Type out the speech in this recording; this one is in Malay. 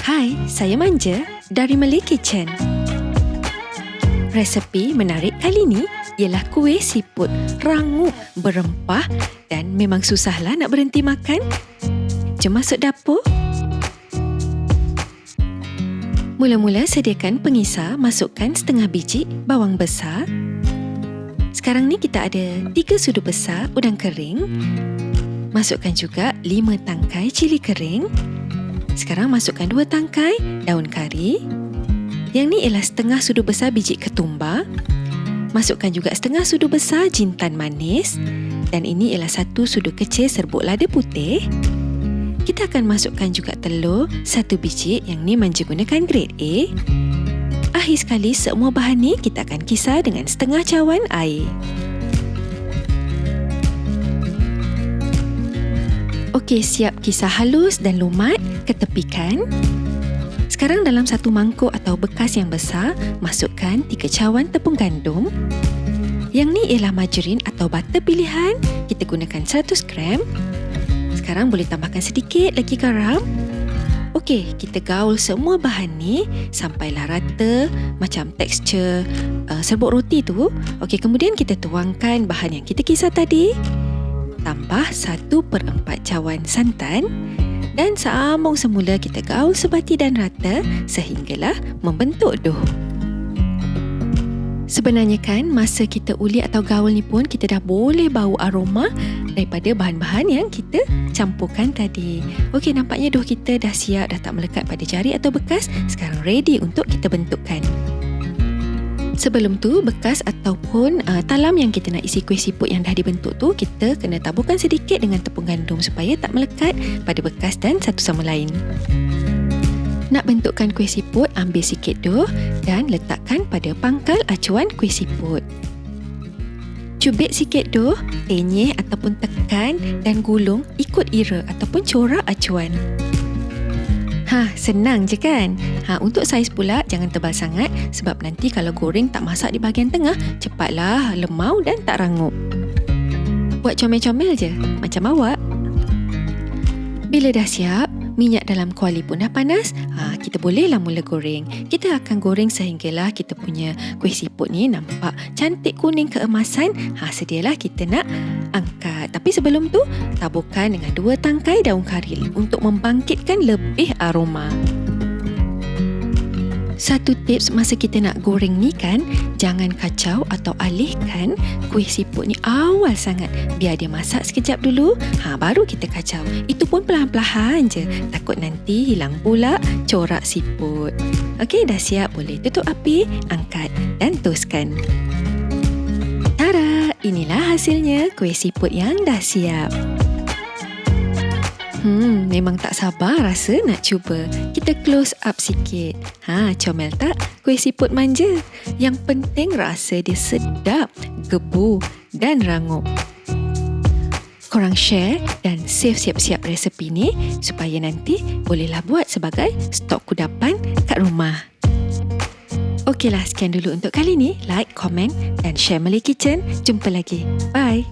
Hai, saya Manja dari Malay Kitchen. Resepi menarik kali ni ialah kuih siput rangup berempah dan memang susahlah nak berhenti makan. Jom masuk dapur. Mula-mula sediakan pengisar, masukkan setengah biji bawang besar. Sekarang ni kita ada tiga sudu besar udang kering. Masukkan juga lima tangkai cili kering. Sekarang masukkan dua tangkai daun kari. Yang ni ialah setengah sudu besar biji ketumbar. Masukkan juga setengah sudu besar jintan manis. Dan ini ialah satu sudu kecil serbuk lada putih kita akan masukkan juga telur satu biji yang ni manja gunakan grade A. Akhir sekali semua bahan ni kita akan kisar dengan setengah cawan air. Okey, siap kisar halus dan lumat, ketepikan. Sekarang dalam satu mangkuk atau bekas yang besar, masukkan tiga cawan tepung gandum. Yang ni ialah margarin atau butter pilihan. Kita gunakan 100 gram sekarang boleh tambahkan sedikit lagi garam. Okey, kita gaul semua bahan ni sampailah rata macam tekstur uh, serbuk roti tu. Okey, kemudian kita tuangkan bahan yang kita kisar tadi. Tambah satu per empat cawan santan dan sambung semula kita gaul sebati dan rata sehinggalah membentuk doh. Sebenarnya kan masa kita ulik atau gaul ni pun kita dah boleh bau aroma daripada bahan-bahan yang kita campurkan tadi. Okey nampaknya doh kita dah siap dah tak melekat pada jari atau bekas. Sekarang ready untuk kita bentukkan. Sebelum tu bekas ataupun uh, talam yang kita nak isi kuih siput yang dah dibentuk tu kita kena taburkan sedikit dengan tepung gandum supaya tak melekat pada bekas dan satu sama lain. Nak bentukkan kuih siput, ambil sikit doh dan letakkan pada pangkal acuan kuih siput. Cubit sikit doh, tenyeh ataupun tekan dan gulung ikut ira ataupun corak acuan. Ha, senang je kan? Ha, untuk saiz pula jangan tebal sangat sebab nanti kalau goreng tak masak di bahagian tengah, cepatlah lemau dan tak rangup. Buat comel-comel je, macam awak. Bila dah siap, minyak dalam kuali pun dah panas, ha, kita bolehlah mula goreng. Kita akan goreng sehinggalah kita punya kuih siput ni nampak cantik kuning keemasan. Ha, sedialah kita nak angkat. Tapi sebelum tu, taburkan dengan dua tangkai daun kari untuk membangkitkan lebih aroma. Satu tips masa kita nak goreng ni kan, jangan kacau atau alihkan kuih siput ni awal sangat. Biar dia masak sekejap dulu, ha baru kita kacau. Itu pun perlahan-lahan je. Takut nanti hilang pula corak siput. Okey, dah siap. Boleh tutup api, angkat dan toskan. Tara, inilah hasilnya kuih siput yang dah siap. Hmm, memang tak sabar rasa nak cuba. Kita close up sikit. Ha, comel tak? Kuih siput manja. Yang penting rasa dia sedap, gebu dan rangup. Korang share dan save siap-siap resepi ni supaya nanti bolehlah buat sebagai stok kudapan kat rumah. Okeylah, sekian dulu untuk kali ni. Like, komen dan share Malay Kitchen. Jumpa lagi. Bye.